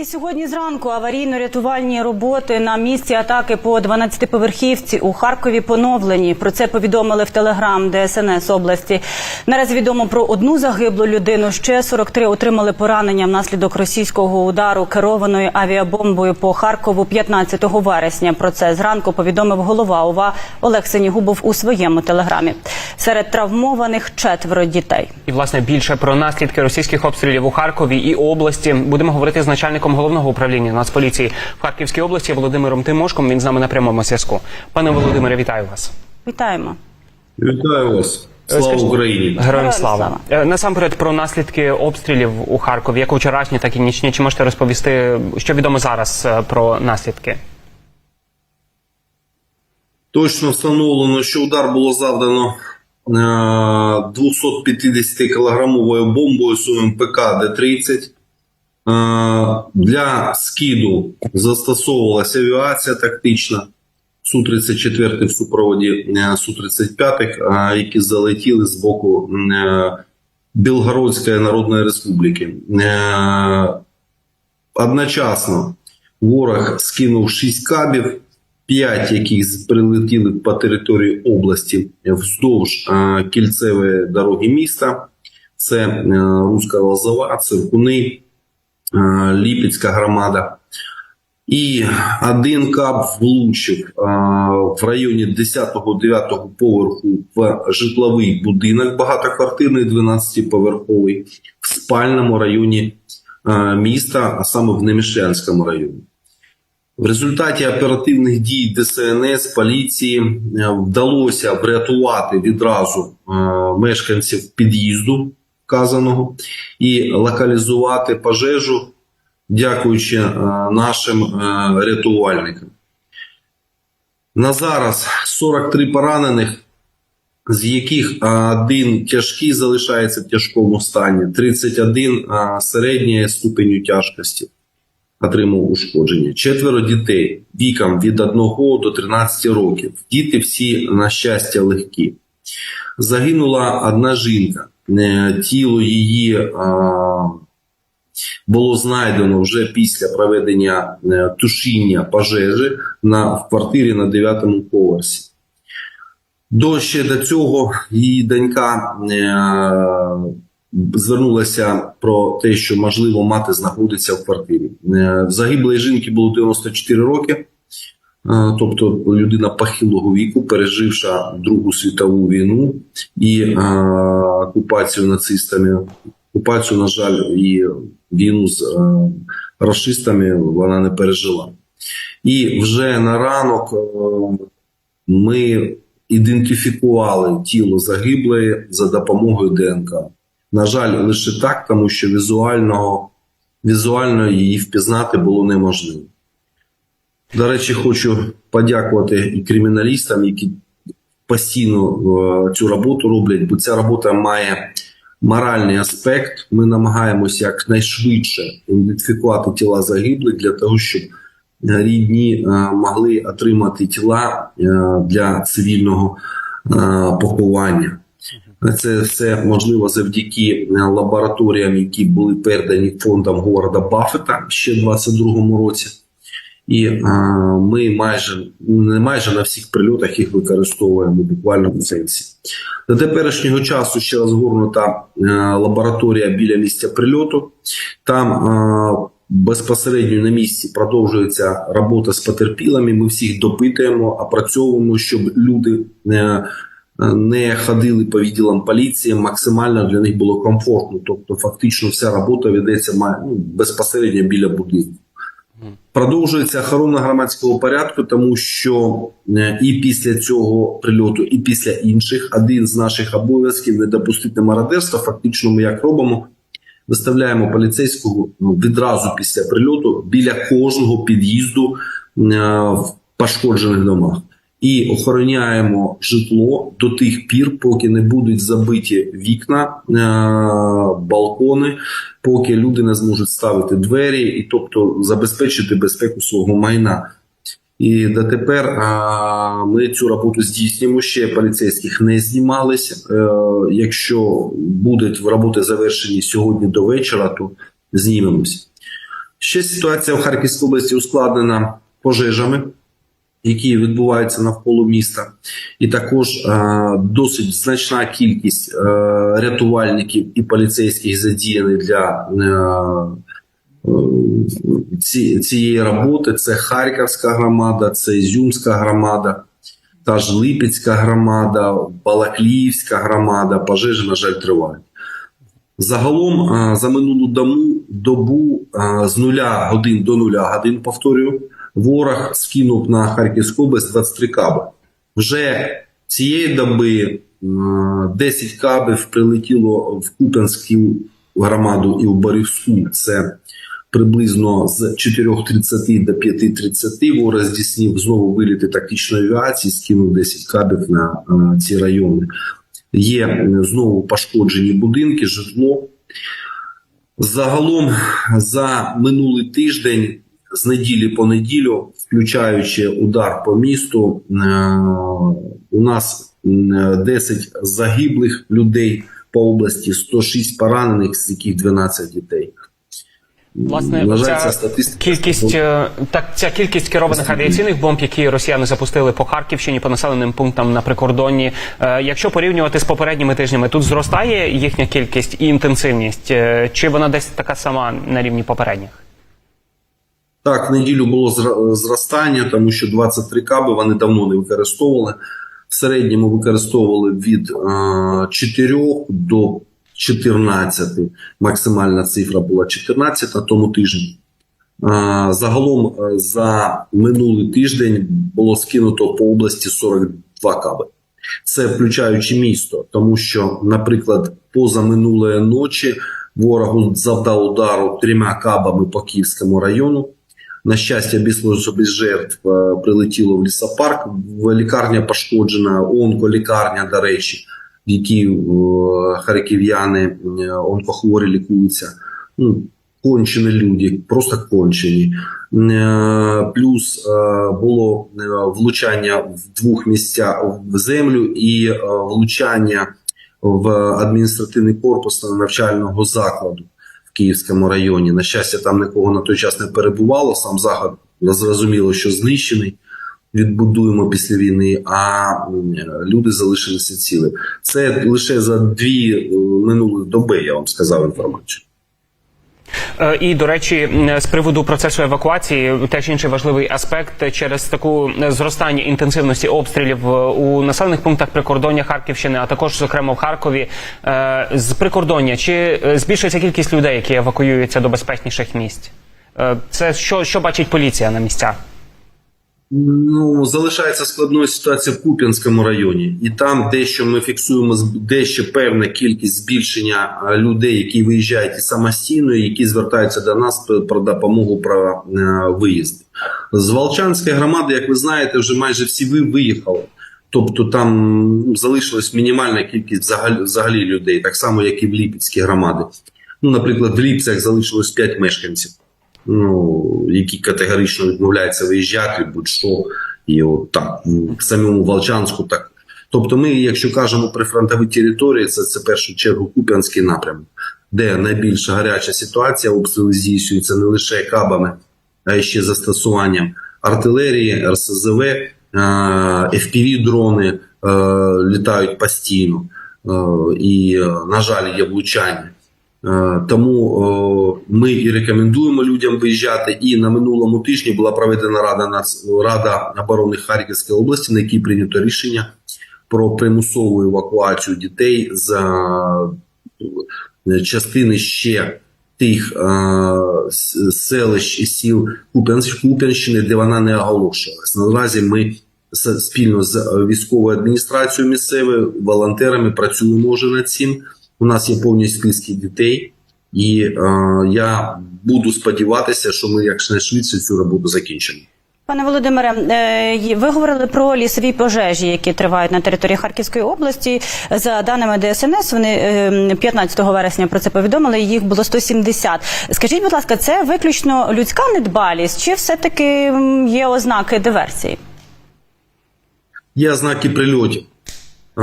І сьогодні зранку аварійно-рятувальні роботи на місці атаки по 12-поверхівці у Харкові поновлені. Про це повідомили в Телеграм ДСНС області. Наразі відомо про одну загиблу людину. Ще 43 отримали поранення внаслідок російського удару керованою авіабомбою по Харкову 15 вересня. Про це зранку повідомив голова ОВА Олег Сенігубов у своєму телеграмі. Серед травмованих четверо дітей. І власне більше про наслідки російських обстрілів у Харкові і області будемо говорити з начальником головного управління Нацполіції в Харківській області Володимиром Тимошком. Він з нами на прямому зв'язку. Пане Володимире, вітаю вас. Вітаємо. Вітаю вас. Слава Україні. Героям слава. слава. Е, Насамперед про наслідки обстрілів у Харкові, як вчорашні, так і нічні. Чи можете розповісти, що відомо зараз е, про наслідки? Точно встановлено, що удар було завдано е, 250 кілограмовою бомбою СУМПК Д-30. Е, Для скиду застосовувалася авіація тактична Су-34 в супроводі е, Су-35, е, які залетіли з боку е, Білгородської Народної Республіки. Е, Одночасно ворог скинув 6 кабів, 5 яких прилетіли по території області вздовж е, кільцевої дороги міста. Це е, Руська Лозова, Циркуни, е, Ліпецька громада. І один кап влучив в районі 10-9 поверху в житловий будинок багатоквартирний, 12-поверховий, в спальному районі міста, а саме в Немішлянському районі. В результаті оперативних дій ДСНС поліції е, вдалося врятувати відразу е, мешканців під'їзду вказаного і локалізувати пожежу, дякуючи е, нашим рятувальникам. На зараз 43 поранених, з яких один тяжкий залишається в тяжкому стані, 31 е, середньої ступеню тяжкості отримав ушкодження. Четверо дітей віком від 1 до 13 років. Діти всі, на щастя, легкі. Загинула одна жінка. Е, Тіло її е, було знайдено вже після проведення е, тушіння пожежі на, в квартирі на 9 поверсі. До ще до цього її донька е, звернулася про те, що можливо мати знаходиться в квартирі. Е, В загиблої жінки було 94 роки, е, тобто людина похилого віку, переживша Другу світову війну і е, окупацію нацистами. Окупацію, на жаль, і війну з е, расистами вона не пережила. І вже на ранок е, ми ідентифікували тіло загиблої за допомогою ДНК. На жаль, лише так, тому що візуального, візуально її впізнати було неможливо. До речі, хочу подякувати і криміналістам, які постійно е, цю роботу роблять, бо ця робота має моральний аспект. Ми намагаємося якнайшвидше ідентифікувати тіла загиблих для того, щоб рідні е, могли отримати тіла е, для цивільного поховання. Це все можливо завдяки е, лабораторіям, які були передані фондом Говарда Баффета ще в 2022 році. І е, ми майже не майже на всіх прильотах їх використовуємо буквально в сенсі. До теперішнього часу ще розгорнута е, лабораторія біля місця прильоту. Там безпосередньо на місці продовжується робота з потерпілими. Ми всіх допитуємо, опрацьовуємо, щоб люди не, ходили по відділам поліції. Максимально для них було комфортно. Тобто, фактично, вся робота ведеться ну, безпосередньо біля будинку. Продовжується охорона громадського порядку, тому що е, і після цього прильоту, і після інших один з наших обов'язків не допустити мародерства. Фактично, ми як робимо, виставляємо поліцейського ну, відразу після прильоту біля кожного під'їзду е, в пошкоджених домах. І охороняємо житло до тих пір, поки не будуть забиті вікна, е, балкони, поки люди не зможуть ставити двері, і тобто забезпечити безпеку свого майна. І дотепер а, ми цю роботу здійснюємо. Ще поліцейських не знімалися. Е, якщо будуть роботи завершені сьогодні до вечора, то знімемося. Ще ситуація в Харківській області ускладнена пожежами, які відбуваються навколо міста, і також е, досить значна кількість е, рятувальників і поліцейських задіяних для е, ці, цієї роботи. Це Харківська громада, це Ізюмська громада, та ж Липецька громада, Балакліївська громада. Пожежі, на жаль, тривають. Загалом за минулу добу е, з нуля годин до нуля годин, повторюю, ворог скинув на Харківську область 23 каби. Вже цієї доби е, 10 кабів прилетіло в Куп'янську громаду і в Борівську. Це приблизно з 4.30 до 5.30 ворог здійснив знову виліти тактичної авіації, скинув 10 кабів на е, ці райони. Є е, знову пошкоджені будинки, житло. Загалом за минулий тиждень з неділі по неділю, включаючи удар по місту, е, у нас е, 10 загиблих людей по області, 106 поранених, з яких 12 дітей. Власне, ця ця статистика кількість е, так, ця кількість керованих авіаційних бомб, які росіяни запустили по Харківщині, по населеним пунктам на прикордонні. е, Якщо порівнювати з попередніми тижнями, тут зростає їхня кількість і інтенсивність, е, чи вона десь така сама на рівні попередніх? Так, неділю було зра- зростання, тому що 23 каби вони давно не використовували. В середньому використовували від е, 4 до 14. Максимальна цифра була 14 на тому тижні. Е, Загалом е, за минулий тиждень було скинуто по області 42 каби. Це включаючи місто, тому що, наприклад, поза минулої ночі ворогу завдав удару трьома кабами по Київському району. На щастя, обійшлося без жертв е, прилетіло в лісопарк. Лікарня пошкоджена, онколікарня, до речі, в якій е, харків'яни е, онкохворі лікуються. Ну, кончені люди, просто кончені. Е, Плюс е, було е, влучання в двох місцях в землю і влучання в адміністративний корпус навчального закладу Київському районі. На щастя, там нікого на той час не перебувало. Сам загад зрозуміло, що знищений. Відбудуємо після війни, а люди залишилися цілими. Це лише за дві е, минулі доби, я вам сказав інформацію. Е, І до речі, з приводу процесу евакуації, теж інший важливий аспект через таку е, зростання інтенсивності обстрілів е, у населених пунктах прикордоння Харківщини, а також зокрема в Харкові. З прикордоння чи збільшується кількість людей, які евакуюються до безпечніших місць? Це що, що бачить поліція на місцях? Ну, залишається складною ситуація в Куп'янському районі, і там дещо ми фіксуємо дещо певна кількість збільшення людей, які виїжджають самостійно, які звертаються до нас про- допомогу про е, виїзд. З Волчанської громади, як ви знаєте, вже майже всі ви виїхали. Тобто там залишилась мінімальна кількість взагалі, взагалі людей, так само, як і в Ліпецькій громади. Ну, наприклад, в Ліпцях залишилось 5 мешканців ну, які категорично відмовляються виїжджати, будь-що, і от так, в самому Волчанську так. Тобто, ми, якщо кажемо про фронтові території, це, це в першу чергу Куп'янський напрямок, де найбільш гаряча ситуація, обстріли здійснюються не лише кабами, а й ще застосуванням артилерії, РСЗВ, е, FPV-дрони е, літають постійно. Е, І, на жаль, є влучання. Е, Тому е, ми і рекомендуємо людям виїжджати. І на минулому тижні була проведена рада рада оборони Харківської області, на якій прийнято рішення про примусову евакуацію дітей з е, частини ще тих селищ і сіл Куп'янщ- Куп'янщини, де вона не оголошувалась. Наразі ми спільно з військовою адміністрацією місцевою, волонтерами працюємо вже над цим. У нас є повні списки дітей, і е, я буду сподіватися, що ми якнайшвидше цю роботу закінчимо. Пане Володимире, е, ви говорили про лісові пожежі, які тривають на території Харківської області. За даними ДСНС, вони е, 15 вересня про це повідомили. Їх було 170. Скажіть, будь ласка, це виключно людська недбалість, чи все-таки є ознаки диверсії? Є знаки прильотів. Е,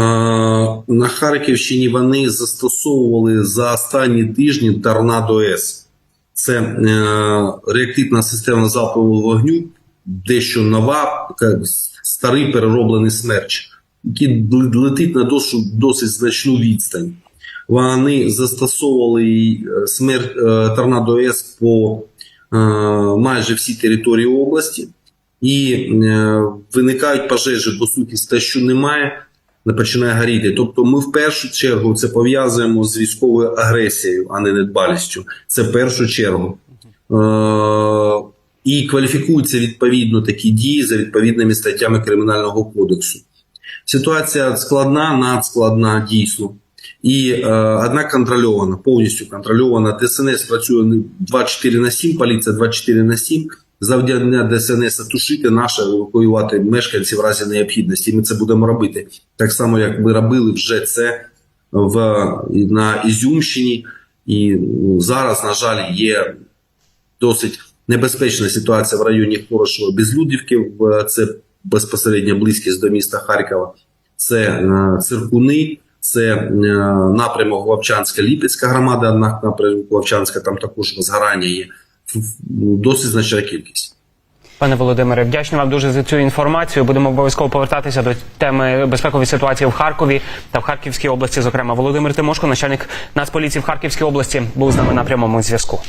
На Харківщині вони застосовували за останні тижні торнадо С. Це е, реактивна система залпового вогню, дещо нова, старий перероблений смерч, який летить на досить, досить значну відстань. Вони застосовували е, смер... е, торнадо С по майже всій території області, і виникають пожежі, по суті, те, що немає, не починає горіти. Тобто, ми в першу чергу це пов'язуємо з військовою агресією, а не недбалістю. Це в першу чергу. Е, і кваліфікуються відповідно такі дії за відповідними статтями Кримінального кодексу. Ситуація складна, надскладна дійсно. І е, однак контрольована, повністю контрольована. ДСНС працює 24 на 7, поліція 24 на 7. Завдання ДСНС тушити наше, евакуювати мешканців в разі необхідності. Ми це будемо робити. Так само, як ми робили вже це в, на Ізюмщині. І ну, зараз, на жаль, є досить небезпечна ситуація в районі Хорошого Безлюдівки. Це безпосередня близькість до міста Харкова. Це е, циркуни, це е, напрямок Вовчанська, Ліпецька громада, напрямок Вовчанська, там також згорання є. Досить значна кількість. Пане Володимире, вдячні вам дуже за цю інформацію. Будемо обов'язково повертатися до теми безпекової ситуації в Харкові та в Харківській області. Зокрема, Володимир Тимошко, начальник Нацполіції в Харківській області, був з нами на прямому зв'язку.